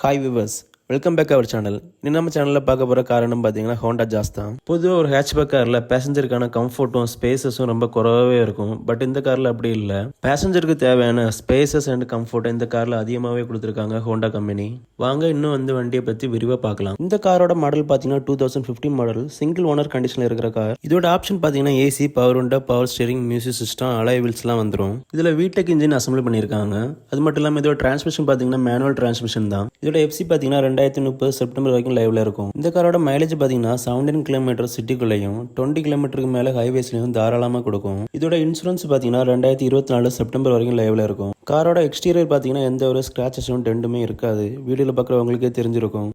Hi viewers Welcome back our channel நீ நம்ம சேனலில் பார்க்க போகிற காரணம் பார்த்தீங்கன்னா ஹோண்டா ஜாஸ் தான். பொதுவாக ஒரு ஹேட்ச்பேக் காரில் பேசஞ்சருக்கான கம்ஃபர்ட்டும் ஸ்பேசஸும் ரொம்ப குறைவாகவே இருக்கும். பட் இந்த காரில் அப்படி இல்லை. பேசஞ்சருக்கு தேவையான ஸ்பேசஸ் அண்ட் கம்ஃபர்ட்டை இந்த காரில் அதிகமாகவே கொடுத்துருக்காங்க ஹோண்டா கம்பெனி வாங்க இன்னும் வந்து வண்டியை பற்றி விரிவாக பார்க்கலாம். இந்த காரோட மாடல் பார்த்தீங்கன்னா two thousand fifteen model single owner கண்டிஷனில் இருக்கிற கார் இதோட ஆப்ஷன் பார்த்தீங்கன்னா ஏசி பவர் உண்டா power steering music system alloy வீல்ஸ்லாம் வந்துடும் இதில் வீட்டுக்கு இன்ஜின் அசம்பிள் பண்ணியிருக்காங்க. அது மட்டும் இல்லாமல் இதோட டிரான்ஸ்மிஷன் பார்த்தீங்கன்னா மேனுவல் டிரான்ஸ்மிஷன் தான். இதோட எஃப்சி பார்த்தீங்கன்னா ரெண்டாயிரத்தி முப்பது செப்டம்பர் வரைக்கும் லைவ்ல இருக்கும். இந்த காரோட மைலேஜ் பார்த்தீங்கன்னா செவன்டீன் கிலோமீட்டர் சிட்டிக்குள்ளேயும் டுவெண்ட்டி கிலோமீட்டருக்கு மேலே ஹைவேஸ்லையும் தாராளமாக கொடுக்கும். இதோட இன்சூரன்ஸ் பார்த்தீங்கன்னா ரெண்டாயிரத்தி இருபத்தி நாலு செப்டம்பர் வரைக்கும் லைவ்ல இருக்கும். காரோட எக்ஸ்டீரியர் பார்த்தீங்கன்னா எந்த ஒரு ஸ்கிராச்சஸும் டெண்டுமே இருக்காது. வீடியோவில் பார்க்குறவங்களுக்கே தெரிஞ்சிருக்கும்.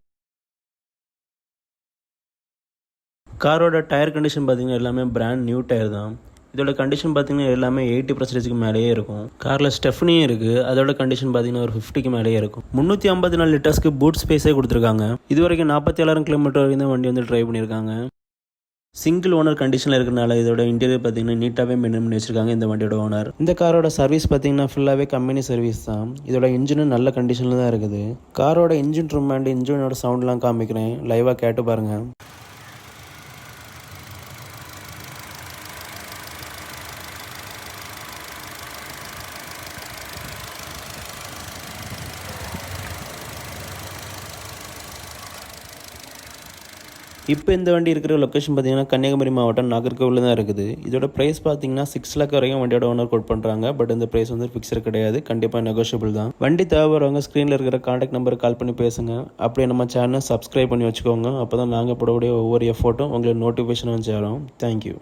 காரோட டயர் கண்டிஷன் பார்த்தீங்கன்னா எல்லாமே பிராண்ட் நியூ டயர் தான். இதோட கண்டிஷன் பார்த்தீங்கன்னா எல்லாமே எயிட்டி பர்சன்டேஜ்க்கு மேலேயே இருக்கும். காரில் ஸ்டெஃப்னியும் இருக்குது அதோட கண்டிஷன் பார்த்தீங்கன்னா ஒரு ஃபிஃப்டிக்கு மேலேயே இருக்கும். முந்நூற்றி ஐம்பத்தி நாலு லிட்டர்ஸ்க்கு பூட் ஸ்பேஸே கொடுத்துருக்காங்க. இது வரைக்கும் நாற்பத்தி ஏழாயிரம் கிலோமீட்டர் வரைக்கும் தான் வண்டி வந்து ட்ரைவ் பண்ணியிருக்காங்க. சிங்கிள் ஓனர் கண்டிஷனில் இருக்கிறனால இதோட இன்டீரியர் பார்த்தீங்கன்னா நீட்டாகவே மெயின்டைன் பண்ணி வச்சிருக்காங்க இந்த வண்டியோட ஓனர் இந்த காரோட சர்வீஸ் பார்த்தீங்கன்னா ஃபுல்லாகவே கம்பெனி சர்வீஸ் தான். இதோட இன்ஜினும் நல்ல கண்டிஷனில் தான் இருக்குது. காரோட இன்ஜின் ரூம் அண்ட் இன்ஜினோட சவுண்ட்லாம் காமிக்கிறேன். லைவாக கேட்டு பாருங்கள் இப்போ இந்த வண்டி இருக்கிற லொக்கேஷன் பார்த்தீங்கன்னா கன்னியாகுமரி மாவட்டம் நாகர்கோவில் தான் இருக்குது. இதோட ப்ரைஸ் பார்த்தீங்கன்னா சிக்ஸ் லேக் வரைக்கும் வண்டியோட ஓனர் கோட் பண்ணுறாங்க பட் இந்த ப்ரைஸ் வந்து ஃபிக்ஸர் கிடையாது. கண்டிப்பாக நெகோஷியபிள் தான். வண்டி தேவைப்படுறவங்க ஸ்க்ரீனில் இருக்கிற காண்டாக்ட் நம்பருக்கு கால் பண்ணி பேசுங்க. அப்படியே நம்ம சேனலை சப்ஸ்கிரைப் பண்ணி வச்சுக்கோங்க. அப்போ தான் நாங்கள் போடக்கூடிய ஒவ்வொரு எஃபோர்ட்டும் உங்களுக்கு நோட்டிஃபிகேஷன் வந்து சேரும். தேங்க்யூ